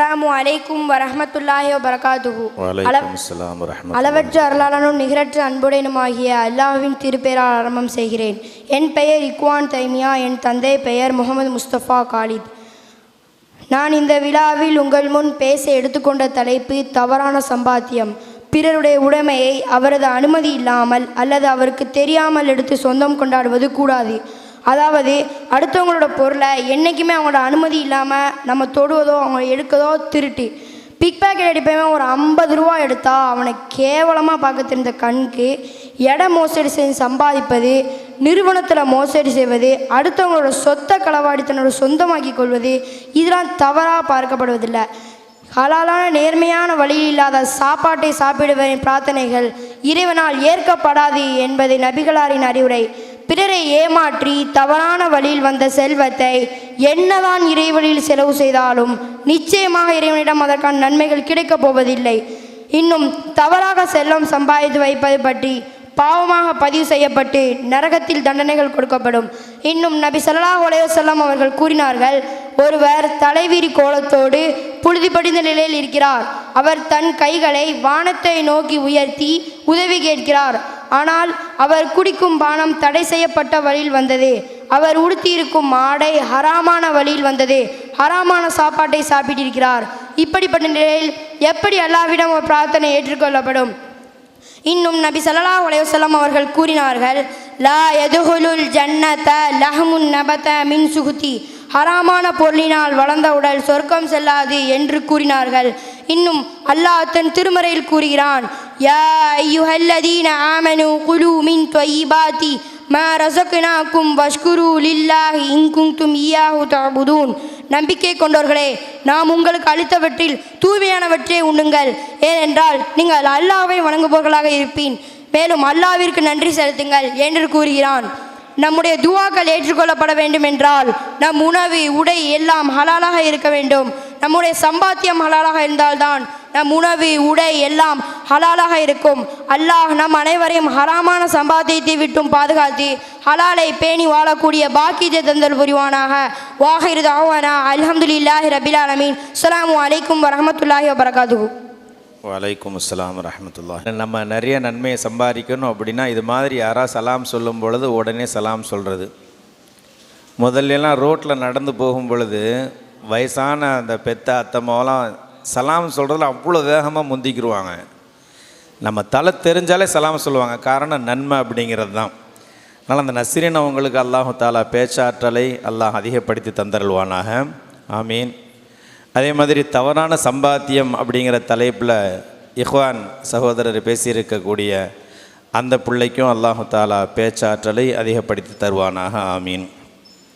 அஸ்ஸலாமு அலைக்கும் வரஹ்மத்துல்லாஹி வபரகாத்துஹு வலைக்கம் அஸ்ஸலாம் வரஹ்மத்துல்லாஹி அளவற்ற அருளாளனும் நிகரற்ற அன்புடையனுமாகிய அல்லாஹ்வின் திருப்பெயரால் ஆரம்பம் செய்கிறேன். என் பெயர் இக்வான் தைமியா என் தந்தை பெயர் முகமது முஸ்தபா காலித். நான் இந்த விழாவில் உங்கள் முன் பேச எடுத்துக்கொண்ட தலைப்பு தவறான சம்பாத்தியம். பிறருடைய உடைமையை அவரது அனுமதி இல்லாமல் அல்லது அவருக்கு தெரியாமல் எடுத்து சொந்தம் கொண்டாடுவது கூடாது. அதாவது அடுத்தவங்களோட பொருளை என்றைக்குமே அவங்களோட அனுமதி இல்லாமல் நம்ம தொடுவதோ அவங்க எடுக்கதோ திருட்டு. பிக் பேக்கெட் அடிப்பவன் ஒரு ஐம்பது ரூபா எடுத்தா அவனை கேவலமாக பார்க்க தெரிந்த கண்ணுக்கு எடை மோசடி செய்து சம்பாதிப்பது நிறுவனத்தில் மோசடி செய்வது அடுத்தவங்களோட சொத்தை களவாடி தன்னோட சொந்தமாக்கி கொள்வது இதெல்லாம் தவறாக பார்க்கப்படுவதில்லை. ஹலாலான நேர்மையான வழியில் இல்லாத சாப்பாட்டை சாப்பிடுவதின் பிரார்த்தனைகள் இறைவனால் ஏற்கப்படாது என்பது நபிகளாரின் அறிவுரை. பிறரை ஏமாற்றி தவறான வழியில் வந்த செல்வத்தை என்னதான் இறைவழியில் செலவு செய்தாலும் நிச்சயமாக இறைவனிடம் அதற்கான நன்மைகள் கிடைக்கப் போவதில்லை. இன்னும் தவறாக செல்வம் சம்பாதித்து வைப்பது பற்றி பாவமாக பதிவு செய்யப்பட்டு நரகத்தில் தண்டனைகள் கொடுக்கப்படும். இன்னும் நபி சல்லா அலைஹி அவர்கள் கூறினார்கள் ஒருவர் தலைவிரி கோலத்தோடு புழுதி படிந்த நிலையில் இருக்கிறார். அவர் தன் கைகளை வானத்தை நோக்கி உயர்த்தி உதவி கேட்கிறார். ஆனால் அவர் குடிக்கும் பானம் தடை செய்யப்பட்ட வழியில் வந்தது. அவர் உடுத்தியிருக்கும் ஆடை ஹராமான வழியில் வந்தது. ஹராமான சாப்பாட்டை சாப்பிட்டிருக்கிறார். இப்படிப்பட்ட நிலையில் எப்படி அல்லாவிடம் ஒரு பிரார்த்தனை ஏற்றுக்கொள்ளப்படும்? இன்னும் நபி சல்லா உலகம் அவர்கள் கூறினார்கள் லா யதுஹுலுல் ஜன்னத லஹமுன் நபத மின் சுகுத்தி ஹராமான பொருளினால் வளர்ந்த உடல் சொர்க்கம் செல்லாது என்று கூறினார்கள். இன்னும் அல்லாஹ் தன் திருமறையில் கூறுகிறான் யா ஐயுஹல்லதீன ஆமனு குலு மின் தொய்யிபாத்தி மா ரசகுனாக்கும் வஷ்குரு லில்லாஹி இன் தும் ஈயாஹு தாபுதூன் நம்பிக்கை கொண்டவர்களே நாம் உங்களுக்கு அளித்தவற்றில் தூய்மையானவற்றை உண்ணுங்கள். ஏனென்றால் நீங்கள் அல்லாவை வணங்குபவர்களாக இருப்பீன். மேலும் அல்லாவிற்கு நன்றி செலுத்துங்கள் என்று கூறுகிறான். நம்முடைய துவாக்கள் ஏற்றுக்கொள்ளப்பட வேண்டும் என்றால் நம் உணவு உடை எல்லாம் ஹலாலாக இருக்க வேண்டும். நம்முடைய சம்பாத்தியம் ஹலாலாக இருந்தால்தான் நம் உணவு உடை எல்லாம் ஹலாலாக இருக்கும். அல்லாஹ் நம் அனைவரையும் ஹராமான சம்பாத்தியத்தை விட்டும் பாதுகாத்து ஹலாலை பேணி வாழக்கூடிய பாக்கியத்தை தந்தல் புரிவானாக. வாஹிரு தாவானா அல்ஹம்துலில்லாஹி ரபில் ஆலமீன். அஸ்ஸலாமு அலைக்கும் வரமத்துல்லாஹி வபரகாது வலைக்கும் அஸ்ஸலாம் ரஹமத்துல்லா நம்ம நிறைய நன்மையை சம்பாதிக்கணும் அப்படின்னா இது மாதிரி யாராக சலாம் சொல்லும் பொழுது உடனே சலாம் சொல்கிறது முதல்லலாம் ரோட்டில் நடந்து போகும் பொழுது வயசான அந்த பெத்த அத்தம்மாவெல்லாம் சலாம் சொல்கிறதுல அவ்வளோ வேகமாக முந்திக்கிடுவாங்க நம்ம தலை தெரிஞ்சாலே சலாம் சொல்லுவாங்க. காரணம் நன்மை அப்படிங்கிறது தான். அதனால் அந்த நசிரின் அவங்களுக்கு அல்லாஹு தாலா பேச்சாற்றலை அல்லாஹ் அதிகப்படுத்தி தந்தருள்வானாக. ஆமீன். அதே மாதிரி தவறான சம்பாத்தியம் அப்படிங்கிற தலைப்பில் இஹ்வான் சகோதரர் பேசியிருக்கக்கூடிய அந்த பிள்ளைக்கும் அல்லாஹு தாலா பேச்சாற்றலை அதிகப்படுத்தி தருவானாக. ஆமீன்.